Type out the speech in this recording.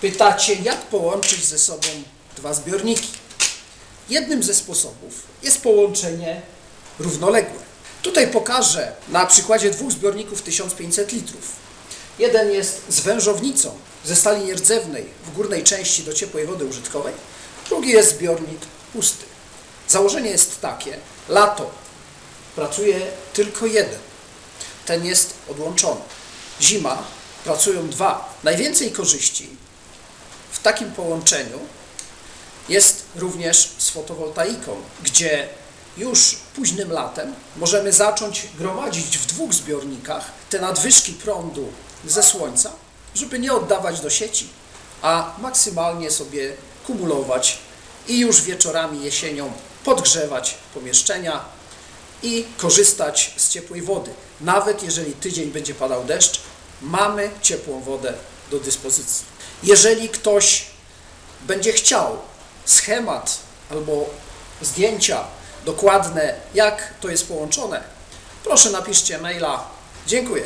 Pytacie, jak połączyć ze sobą dwa zbiorniki? Jednym ze sposobów jest połączenie równoległe. Tutaj pokażę na przykładzie dwóch zbiorników 1500 litrów. Jeden jest z wężownicą ze stali nierdzewnej w górnej części do ciepłej wody użytkowej, drugi jest zbiornik pusty. Założenie jest takie, lato pracuje tylko jeden, ten jest odłączony. Zima pracują dwa. Najwięcej korzyści takim połączeniu jest również z fotowoltaiką, gdzie już późnym latem możemy zacząć gromadzić w dwóch zbiornikach te nadwyżki prądu ze słońca, żeby nie oddawać do sieci, a maksymalnie sobie kumulować i już wieczorami jesienią podgrzewać pomieszczenia i korzystać z ciepłej wody. Nawet jeżeli tydzień będzie padał deszcz, mamy ciepłą wodę do dyspozycji. Jeżeli ktoś będzie chciał schemat albo zdjęcia dokładne, jak to jest połączone, proszę napiszcie maila. Dziękuję.